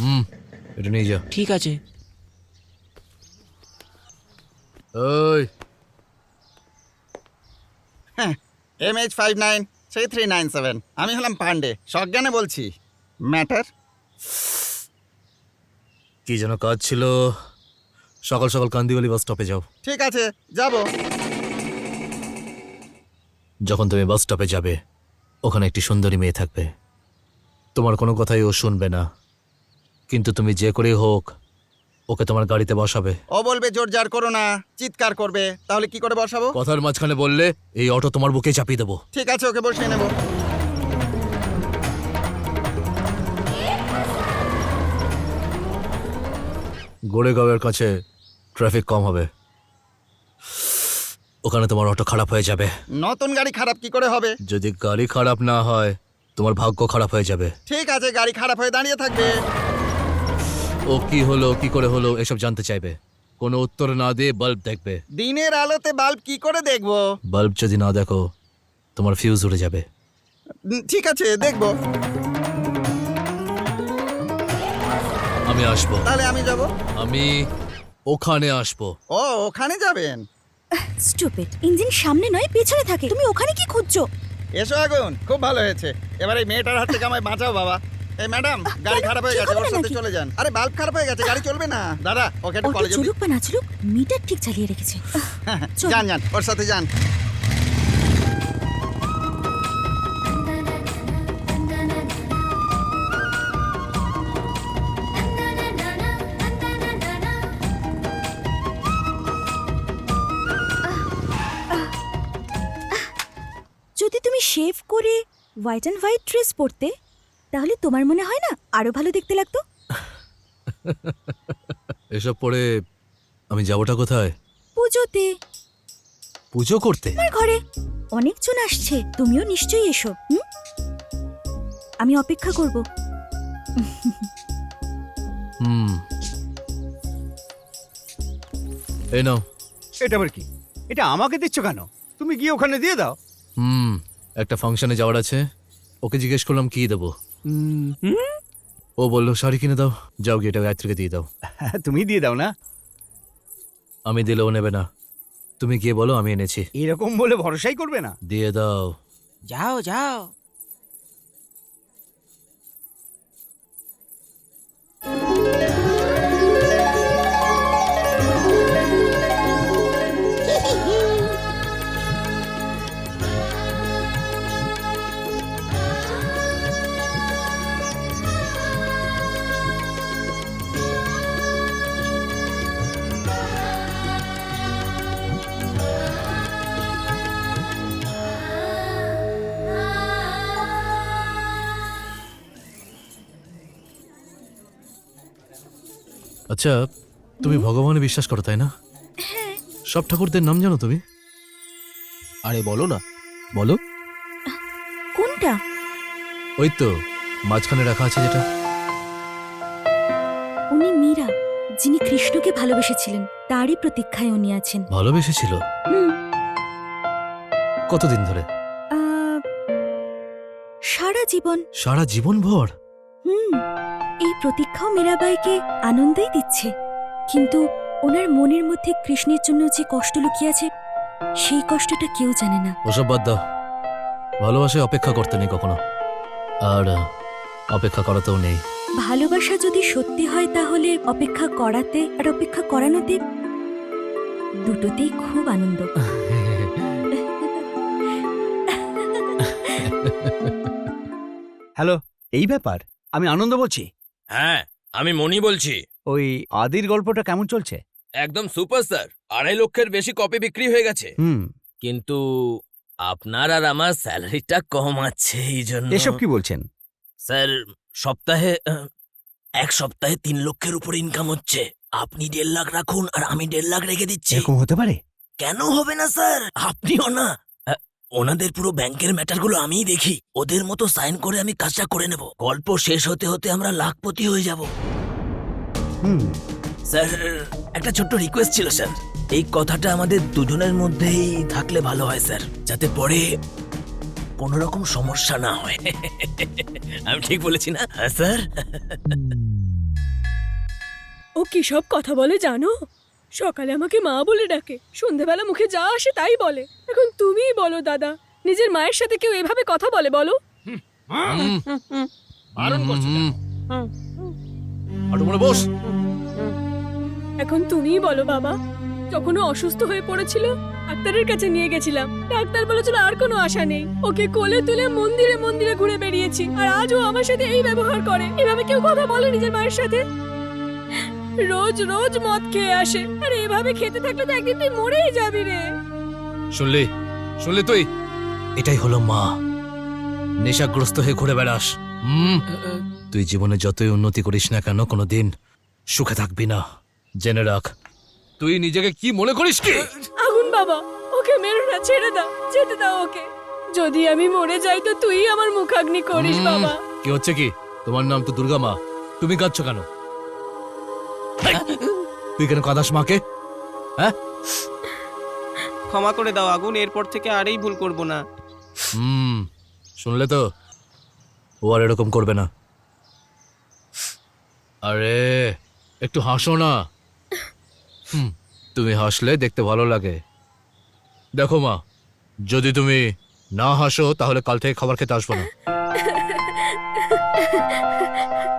হুম এটা নিয়ে যা ঠিক আছে। ওই। হ্যাঁ M H five nine three three nine seven আমি হলাম পান্ডে সজ্ঞানে বলছি। ম্যাটার? কি যেন কাজ ছিল। সকাল সকাল কান্দিওয়ালি বাস স্টপে যাও। ঠিক আছে যাব। যখন তুমি বাস স্টপে যাবে ওখানে একটি সুন্দরী মেয়ে থাকবে। তোমার কোনো কথাই ও শুনবে না। কিন্তু তুমি যে করেই হোক ওকে তোমার গাড়িতে বসাবে। ও বলবে জোর জার করো না চিৎকার করবে। তাহলে কি করে বসাবো? কথার মাঝখানে বললে এই অটো তোমার বুকে চাপিয়ে দেবো। ঠিক আছে ওকে বসিয়ে নেব। গোড়েগাঁওয়ের কাছে ট্রাফিক কম হবে। ওখানে তোমার অটো খারাপ হয়ে যাবে। নতুন গাড়ি খারাপ কি করে হবে? যদি গাড়ি খারাপ না হয় তোমার ভাগ্য খারাপ হয়ে যাবে। ঠিক আছে গাড়ি খারাপ হয়ে দাঁড়িয়ে থাকবে। ও কি হলো কি করে হলো এসব জানতে চাইবে। কোনো উত্তর না দিয়ে বাল্ব দেখবে। দিনের আলোতে বাল্ব কি করে দেখব? বাল্ব যদি না দেখো তোমার ফিউজ উড়ে যাবে। ঠিক আছে দেখব। আমি আসব। তাহলে আমি যাব? আমি ওখানে আসব। ও ওখানে যাবেন? স্টুপিড ইঞ্জিন সামনে নয় পেছনে থাকে। তুমি ওখানে কি খুঁজছো? এসো আগুন খুব ভালো হয়েছে। এবার এই মেয়েটার হাত থেকে আমায় বাঁচাও বাবা। এই ম্যাডাম গাড়ি খারাপ হয়ে গেছে ওর সাথে চলে যান। আরে বাল্ব খারাপ হয়ে গেছে গাড়ি চলবে না। দাদা ওকে একটু কলেজে চলুক বা না চলুক মিটার ঠিক চালিয়ে রেখেছে। যান যান ওর সাথে যান। যদি তুমি শেভ করে হোয়াইট অ্যান্ড হোয়াইট ড্রেস পরতে তাহলে তোমার মনে হয় না আরও ভালো দেখতে লাগতো? এসব পরে আমি যাবোটা কোথায়? পুজোতে। পুজো করতে? আমার ঘরে। অনেকজন আসছে তুমিও নিশ্চয়ই এসো হুম? আমি অপেক্ষা করব। হুম। এই নাও। এটা আবার কি? এটা আমাকে দিচ্ছ কেন? তুমি গিয়ে ওখানে দিয়ে দাও। হুম একটা ফাংশনে যাওয়ার আছে। ওকে জিজ্ঞেস করলাম কি দেবো? ও বলল শাড়ি কিনে দাও। যাও গিয়ে এটা গায়ত্রীকে দিয়ে দাও। হ্যাঁ, তুমি দিয়ে দাও না? আমি দিলেও নেবে না। তুমি গিয়ে বলো আমি এনেছি। এরকম বলে ভরসাই করবে না। দিয়ে দাও। যাও যাও। আচ্ছা তুমি ভগবানে বিশ্বাস করো তাই না? সব ঠাকুরদের নাম জানো তুমি? আরে বলো না বলো। কোনটা? ওই তো মাঝখানে রাখা আছে যেটা। উনি মীরা যিনি কৃষ্ণকে ভালোবেসেছিলেন তারই প্রতীক্ষায় উনি আছেন। ভালোবেসেছিল? কতদিন ধরে? আহ, সারা জীবন। সারা জীবন ভর হুম। এই প্রতীক্ষাও মীরাবাইকে আনন্দই দিচ্ছে। কিন্তু ওনার মনের মধ্যে কৃষ্ণের জন্য যে কষ্ট লুকিয়ে আছে সেই কষ্টটা কেউ জানে না। ওসব বাদ দাও। ভালোবাসে অপেক্ষা করতে নেই কখনো। আর অপেক্ষা করাতেও নেই। ভালোবাসা যদি সত্যি হয় তাহলে অপেক্ষা করাতে আর অপেক্ষা করানোতে দুটোতেই খুব আনন্দ। হ্যালো এই ব্যাপার? আমি আনন্দ বলছি। হ্যাঁ আমি মনি বলছি। ওই আদির গল্পটা কেমন চলছে? একদম সুপার স্যার। আড়াই লক্ষের বেশি কপি বিক্রি হয়ে গেছে। হুম। কিন্তু আপনার আর আমার স্যালারিটা কম আছে এই জন্য এসব কি বলছেন? স্যার সপ্তাহে আহ, এক সপ্তাহে তিন লক্ষের উপর ইনকাম হচ্ছে। আপনি দেড় লাখ রাখুন আর আমি দেড় লাখ রেখে দিচ্ছি। এরকম হতে পারে? কেন হবে না স্যার? আপনিও না। ওনাদের পুরো ব্যাংকের ম্যাটারগুলো আমিই দেখি। ওদের মতো সাইন করে আমি কাজটা করে নেব। গল্প শেষ হতে হতে আমরা লাখপতি হয়ে যাব। হুম। স্যার একটা ছোট্ট রিকোয়েস্ট ছিল স্যার। এই কথাটা আমাদের দুজনের মধ্যেই থাকলে ভালো হয় স্যার। যাতে পরে কোনো রকম সমস্যা না হয়। আমি ঠিক বলেছি না? হ্যাঁ স্যার। ও কি সব কথা বলে জানো? সকালে আমাকে মা বলে ডাকে। সন্ধেবেলা মুখে যা আসে তাই বলে। এখন তুমিই বলো দাদা। নিজের মায়ের সাথে কেউ এভাবে কথা বলে বলো। বারণ করছ কেন? আটু বস। এখন তুমিই বলো বাবা। যখন ও অসুস্থ হয়ে পড়েছিল ডাক্তারের কাছে নিয়ে গেছিলাম। ডাক্তার বলেছিল আর কোনো আশা নেই। ওকে কোলে তুলে মন্দিরে মন্দিরে ঘুরে বেরিয়েছি আর আজ ও আমার সাথে এই ব্যবহার করে। এভাবে কেউ কথা বলে নিজের মায়ের সাথে? রোজ রোজ মদ খেয়ে আসে। আর এভাবে খেতে থাকলে তো একদিন তুই মরেই যাবি রে। শুনলি? শুনলি তুই? এটাই হলো মা। নেশাগ্রস্ত হয়ে ঘুরে বেড়াস। হুম তুই জীবনে যতই উন্নতি করিস না কেন কোনো দিন সুখে থাকবি না। জেনে রাখ তুই নিজেকে কি মনে করিস কি? আগুন বাবা ওকে মেরো না ছেড়ে দাও যেতে দাও ওকে। যদি আমি মরে যাই তো তুই আমার মুখাগ্নি করিস বাবা। কি হচ্ছে কি? তোমার নাম তো দুর্গা মা। তুমি কাঁদছো কেন? তুই কেন কাঁদাস মাকে? হ্যাঁ? ক্ষমা করে দাও আগুন। এরপর থেকে আর এই ভুল করব না। হুম শুনলে তো? ও আর এরকম করবে না। আরে একটু হাসো না। হুম, তুমি হাসলে দেখতে ভালো লাগে। দেখো মা যদি তুমি না হাসো তাহলে কাল থেকে খাবার খেতে আসব না।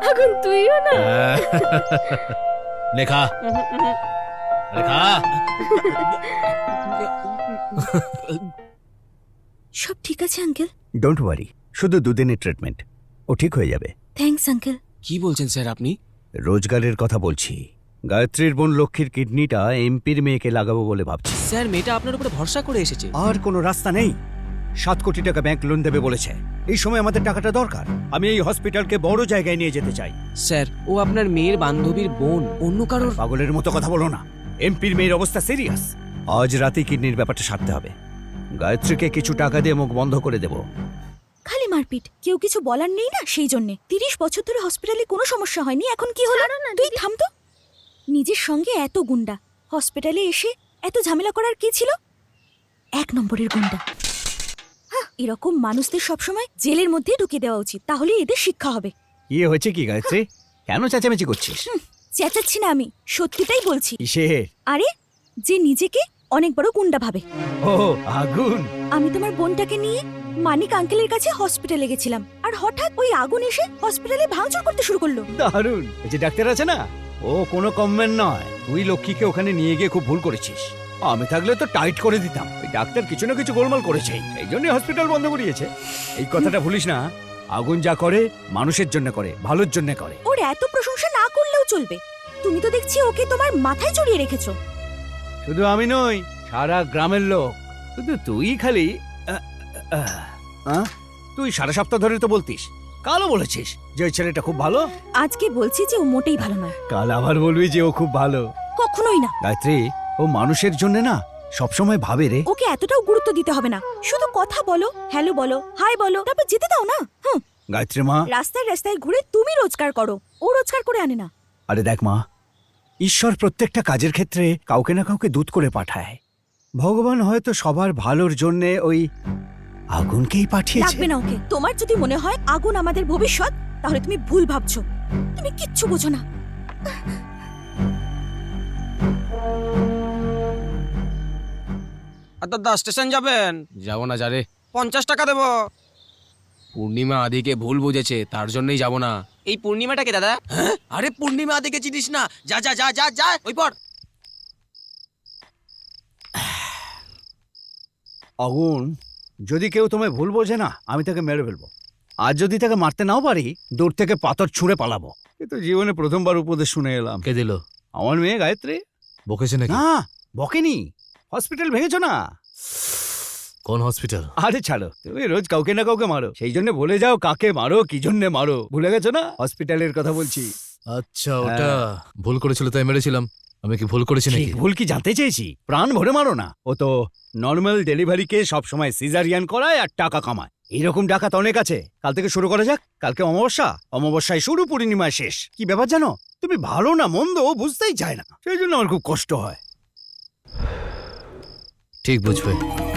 আগুন তুইও না। হ্যাঁ। নে খা আরে খা সব ঠিক আছে আঙ্কেল? ডোন্ট ওয়ারি শুধু দুদিনের ট্রিটমেন্ট ও ঠিক হয়ে যাবে। Thanks uncle. কি বলছেন স্যার আপনি? রোজগারের কথা বলছি। গায়ত্রীর বোন লক্ষ্মীর কিডনিটা এমপির মেয়েকে লাগাবো বলে ভাবছি। স্যার মেয়েটা আপনার উপরে ভরসা করে এসেছে। আর কোনো রাস্তা নেই। সাত কোটি টাকা ব্যাংক লোন দেবে বলেছে। এই সময় আমাদের টাকাটা দরকার। আমি এই হসপিটালকে বড় জায়গায় নিয়ে যেতে চাই। স্যার ও আপনার মেয়ের বান্ধবীর বোন অন্য কারোর পাগলের মতো কথা বলো না। এমপির মেয়ের অবস্থা সিরিয়াস আজ রাতে কিডনির ব্যাপারটা সারতে হবে। গায়ত্রীকে কিছু টাকা দিয়ে মুখ বন্ধ করে দেব। খালি মারপিট। কেউ কিছু বলার নেই না সেই জন্যে। তিরিশ বছর ধরে হসপিটালে কোনো সমস্যা হয়নি। এখন কি হলো? তুই থাম তো। নিজের সঙ্গে এত গুন্ডা। হসপিটালে এসে এত ঝামেলা করার কি ছিল? এক নম্বরের গুন্ডা। এরকম মানুষদের সবসময় জেলের মধ্যে ঢুকিয়ে দেওয়া উচিত। তাহলে এদের শিক্ষা হবে। ইয়ে হয়েছে কি গায়ত্রী? কেন চেঁচামেচি করছিস? চেঁচাচ্ছি না আমি সত্যিটাই বলছি। কিসের আরে যে নিজেকে অনেক বড় গুন্ডা ভাবে। ও আগুন! আমি তোমার বোনটাকে নিয়ে মানিক আঙ্কেলের কাছে হসপিটালে গেছিলাম আর হঠাৎ ওই আগুন এসে হসপিটালে ভাঙচুর করতে শুরু করল। দারুণ! ওই যে ডাক্তার আছে না? ও কোনো কমমেন্ট নয়। তুই লক্ষ্মীকে ওখানে নিয়ে গিয়ে খুব ভুল করেছিস। আমি থাকলে তো টাইট করে দিতাম। ওই ডাক্তার কিছু না কিছু গোলমাল করেছে এই জন্যই হসপিটাল বন্ধ করিয়েছে। এই কথাটা ভুলিস না আগুন যা করে মানুষের জন্য করে ভালোর জন্য করে। ওর এত প্রশংসা না করলেও চলবে। তুমি তো দেখছি ওকে তোমার মাথায় চড়িয়ে রেখেছো। শুধু আমি নই সারা গ্রামের লোক। শুধু তুই খালি আহ, আহ, আহ, তুই সারা সপ্তাহ ধরে তো বলতিস কালও বলেছিস যে ওই ছেলেটা খুব ভালো। আজকে বলছি যে ও মোটেই ভালো নয়। কাল আবার বলবি যে ও খুব ভালো। কখনোই না। গায়ত্রী ও মানুষের জন্য না সবসময় ভাবে রে। ওকে এতটাও গুরুত্ব দিতে হবে না। শুধু কথা বলো হ্যালো বলো হাই বলো তারপর যেতে দাও না হুম। গায়ত্রী মা। রাস্তায় রাস্তায় ঘুরে তুমি রোজগার করো ও রোজগার করে আনে না। আরে দেখ মা ঈশ্বর প্রত্যেকটা কাজের ক্ষেত্রে কাউকে না কাউকে দূত করে পাঠায়। ভগবান হয়তো সবার ভালোর জন্য ওই আগুনকেই পাঠিয়েছে। লাগবে না ওকে। তোমার যদি মনে হয় আগুন আমাদের ভবিষ্যৎ তাহলে তুমি ভুল ভাবছ। তুমি কিচ্ছু বোঝো না। আর দাদা স্টেশন যাবেন? যাব না যারে পঞ্চাশ টাকা দেবো। পূর্ণিমা আদিকে ভুল বুঝেছে তার জন্যই যাব না। এই পূর্ণিমাটাকে দাদা? হ্যাঁ? আরে পূর্ণিমা আদিকে চিনিস না। যা যা যা যা যা ওই পর আগুন যদি কেউ তোমায় ভুল বোঝে না আমি তাকে মেরে ফেলব। আর যদি তাকে মারতে নাও পারি দূর থেকে পাথর ছুঁড়ে পালাবো। কিন্তু জীবনে প্রথমবার উপদেশ শুনে এলাম। কে দিল? আমার মেয়ে গায়ত্রী। বকেছে নাকি? না বকেনি। হসপিটাল ভেঙেছো না? কোন হসপিটাল? আরে ছাড়ো তুমি রোজ কাউকে না কাউকে মারো। সেই জন্য বলে যাও কাকে মারো কি জন্য মারো। ভুলে গেছো না? হসপিটালের কথা বলছি। আচ্ছা ওটা ভুল করেছিল তাই মেরেছিলাম। আমি কি ভুল করেছি নাকি? ভুল কি জানতে চেয়েছি? প্রাণ ভরে মারো না। ও তো নর্মাল ডেলিভারিকে সবসময় সিজারিয়ান করায় আর টাকা কামায়। এইরকম ডাকাত অনেক আছে। কাল থেকে শুরু করা যাক। কালকে অমাবস্যা। অমাবস্যায় শুরু পূর্ণিমায় শেষ। কি ব্যাপার জানো? তুমি ভালো না মন্দ বুঝতেই চায় না। সেই জন্য আমার খুব কষ্ট হয়। ঠিক বুঝবে